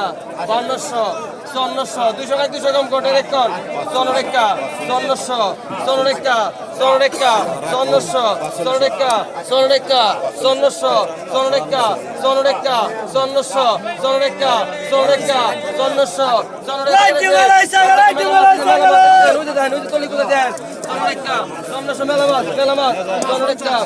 টাকা বান্নশো চন্নশো দুইশো টাকা দুইশো কম কোটের একন চন্নরেখা চন্নশো চন্নরেখা চন্নরেখা চন্নশো চন্নরেখা চন্নরেখা চন্নশো চন্নরেখা চন্নরেখা চন্নশো চন্নরেখা চন্নরেখা চন্নশো চন্নশো মেলামাত মেলামাত চন্নরেখা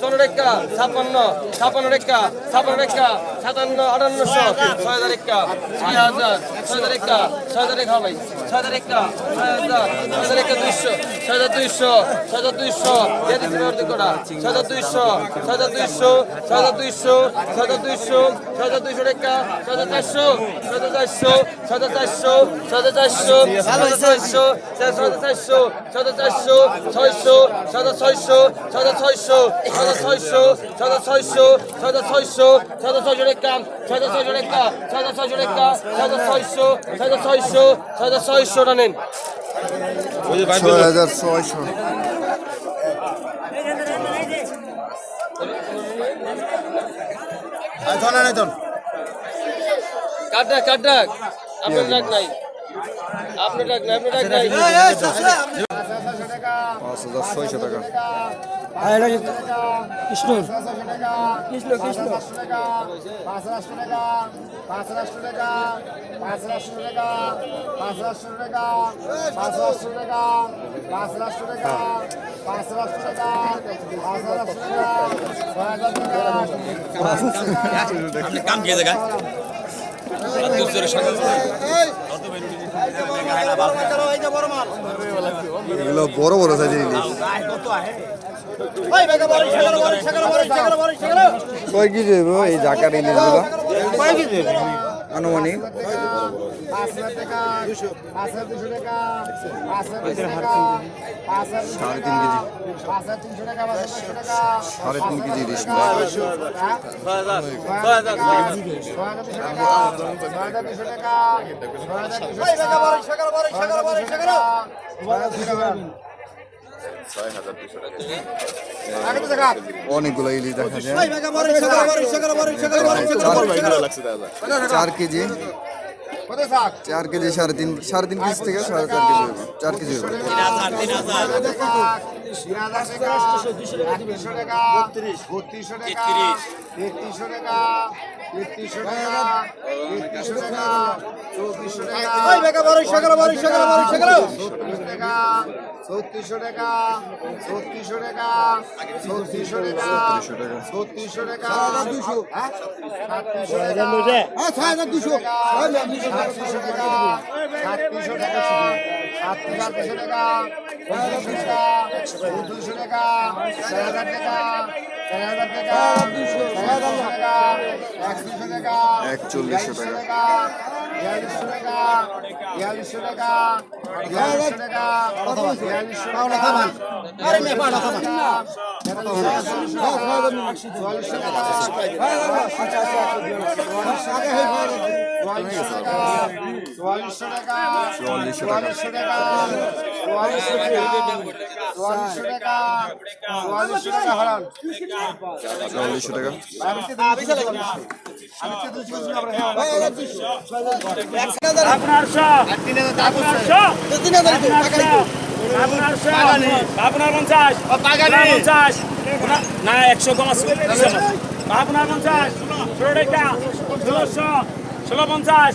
চন্দ্রেকা ছাপান্ন ছাপান্ন রেখা ছাপান্ন রেখা সাতান্ন আটান্নশো ছয় হাজার রেখা ছয় হাজার ছয় হাজার রেখা ছয় হাজার রেখা ভাই ছয় হাজার রেখা ছয় হাজার ছয় হাজার রেখা দুইশো ছয় হাজার দুইশো ছয় হাজার দুইশো দিয়ে দিচ্ছি করা ছয় হাজার দুইশো ছয় হাজার দুইশো ছয় হাজার দুইশো ছয় হাজার দুইশো ছয় হাজার দুইশো রেখা ছয় হাজার চারশো ছয় হাজার চারশো ছয় হাজার চারশো ছয় হাজার চারশো ছয় হাজার চারশো ছয় হাজার চারশো ছয় হাজার চারশো ছয়শো ছয় হাজার ছয়শো ছয় হাজার ছয়শো ছয় হাজার ছয়শো ছয় হাজার ছয়শো ছয় হাজার ছয়শো ছয় হাজার ছয়শো রেখা ছয় হাজার ছয়শো রেখা ছয় হাজার ছয়শো রেখা ছয় হাজার ছয়শো ছয় হাজার ছয়শো ছয় হাজার ছয়শো। নেন ছয় হাজার ছয়শো কাট ডাক কাট ডাক। আপনার ডাক নাই। আপনার ডাক নাই আপনার ডাক নাই। পাঁচ হাজার ছয়শো টাকা কৃষ্ণ কৃষ্ণ কৃষ্ণ পাঁচ রাষ্ট্র টাকা পাঁচ রাষ্ট্র টাকা পাঁচ রাষ্ট্র টাকা পাঁচ রাষ্ট্র টাকা পাঁচ রাষ্ট্র টাকা পাঁচ রাষ্ট্র টাকা পাঁচ রাষ্ট্র টাকা পাঁচ রাষ্ট্র টাকা ছয় হাজার টাকা কাম দিয়ে দেখা এগুলো বড় বড় সাইজের ইলিশ। কয় কেজি এই জাকার ইলিশগুলো? কয় পাঁচ আনুমানিক সাড়ে তিন কেজি সাড়ে তিন কেজি রেশমি ছয় হাজার দুশো টাকা অনেকগুলো ইলিশ দেখা যায় চার কেজি। চার কেজি। সাড়ে তিন সাড়ে তিন কেজি থেকে সাড়ে চার কেজি চার কেজি টাকা ছত্রিশশো টাকা ছত্রিশশো টাকা ছত্রিশশো টাকা ছত্রিশশো টাকা দুশো হ্যাঁ? টাকা। ছয় হাজার দুশো সাতত্রিশশো টাকা সাতত্রিশশো টাকা। সাতত্রিশশো টাকা পঁচিশশো টাকা দুশো টাকা ছয় হাজার টাকা একচল্লিশশো টাকা বিয়াল্লিশশো টাকা বিয়াল্লিশশো টাকা বিয়াল্লিশশো টাকা বিয়াল্লিশশো টাকা চুয়াল্লিশশো টাকা আপনার পঞ্চাশ পঞ্চাশ না একশো কমাস আপনার পঞ্চাশ ষোলো টাকা ষোলোশো ষোলো পঞ্চাশ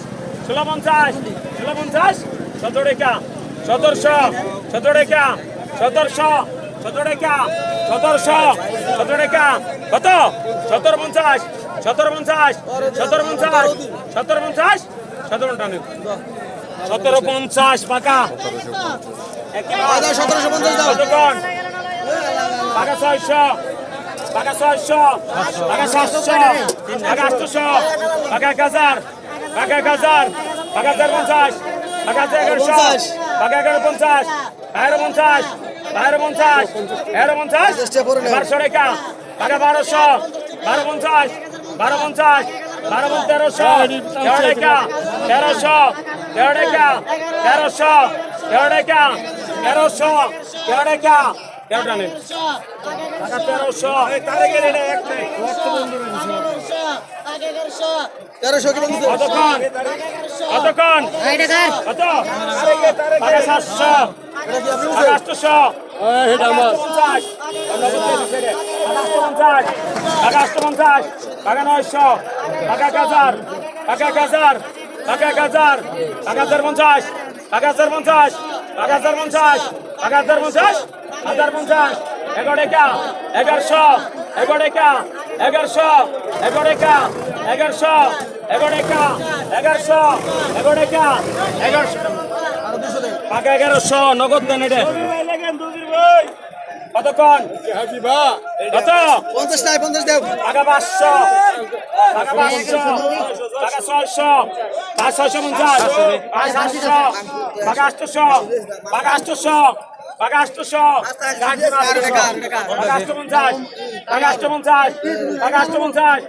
ষোলো পঞ্চাশ ষোলো পঞ্চাশ সতেরো টাকা সতেরোশো সতেরো টাকা সতেরোশো সতেরো টাকা সতেরোশো সতেরো টাকা? কত? সতেরো পঞ্চাশ। সতেরো পঞ্চাশ। সতেরো পঞ্চাশ। সতেরো পঞ্চাশ। সতেরো টানে সতেরো পঞ্চাশ পাকা। সতেরোশো পঞ্চাশ পাকা ছয়শো। পাকা ছয়শো। পাকা সাতশো। পাকা আটশো পাকা এক হাজার। পাকা এক হাজার। পাকা হাজার পঞ্চাশ। পাকা হাজার এগারোশো। পাকা এগারো পঞ্চাশ। এগারো পঞ্চাশ। এগারো পঞ্চাশ এগারো পঞ্চাশ বারোশো টাকা পাকা বারোশো বারো পঞ্চাশ বারো পঞ্চাশ বারো পঞ্চাশ তেরোশো তেরো টাকা তেরোশো তেরো টাকা তেরোশো তেরো টাকা তেরোশো তেরো টাকা তেরো টাকা টাকা তেরোশো কতক্ষণ? কতক্ষণ? কত? সাতশো। পঞ্চাশ টাকা আটশো পঞ্চাশ। টাকা নয়শো। টাকা এক হাজার। টাকা এক হাজার। টাকা এক হাজার। টাকা হাজার পঞ্চাশ। টাকা হাজার পঞ্চাশ। টাকা হাজার পঞ্চাশ। টাকা হাজার পঞ্চাশ। হাজার পঞ্চাশ। এগারো টাকা এগারোশো। এগারো টাকা এগারোশো। এগারো টাকা এগারোশো। এগারো টাকা এগারোশো। এগারো টাকা এগারোশো। টাকা এগারোশো নগদ দেন এটা। কতক্ষণ? কত? পঞ্চাশ নাই পঞ্চাশ দেব টাকা পাঁচশো টাকা পাঁচশো টাকা ছয়শো টাকা ছয়শো পঞ্চাশ টাকা সাতশো টাকা আটশোশো টাকা আটশোশো টাকা আটশোশো টাকা আটশো পঞ্চাশ টাকা আটশো পঞ্চাশ টাকা আটশো পঞ্চাশ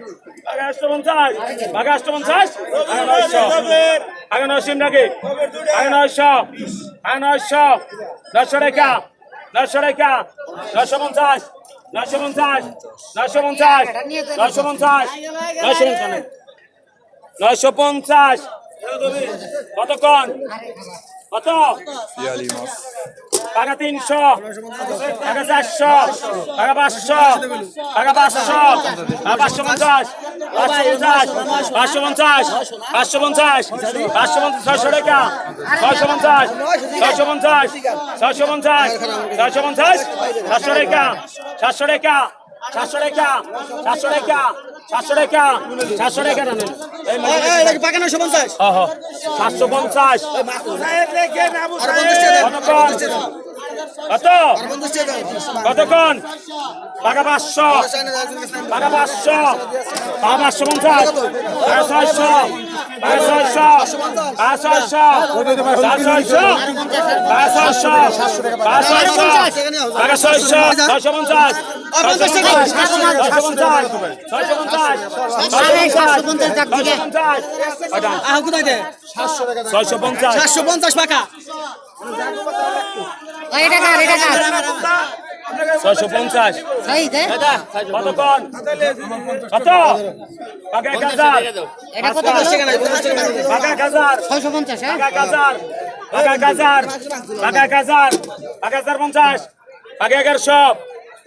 টাকা আটশো পঞ্চাশ টাকা আটশো পঞ্চাশ টাকা নয়শো নয়শো টাকা নয়শো নয়শো রেখা নয়শো রেখা নয়শো পঞ্চাশ নয়শো পঞ্চাশ নয়শো পঞ্চাশ নয়শো পঞ্চাশ নয়শো পঞ্চাশ নয়শো পঞ্চাশ। কতক্ষণ কত? টাকা তিনশো টাকা চারশো টাকা পাঁচশো টাকা পাঁচশো পাঁচশো পঞ্চাশ পাঁচশো পঞ্চাশ পাঁচশো পঞ্চাশ পাঁচশো পঞ্চাশ ছয়শো টাকা ছয়শো পঞ্চাশ ছয়শো পঞ্চাশ ছয়শো পঞ্চাশ ছয়শো পঞ্চাশ সাতশো টাকা সাতশো টাকা সাতশো টাকা সাতশো টাকা সাতশো টাকা সাতশো টাকা জানেন সাতশো পঞ্চাশ কত? কতক্ষণ টাকা পাঁচশো। টাকা পাঁচশো। টাকা পাঁচশো পঞ্চাশ। টাকা ছয়শো। টাকা ছয়শো। টাকা ছয়শো। টাকা ছয়শো। টাকা ছয়শো। টাকা ছয়শো। টাকা ছয়শো। ছয়শো পঞ্চাশ। ছয়শো পঞ্চাশ। ছয়শো এটা ছয়শো পঞ্চাশ কতক্ষণ এগারোশো।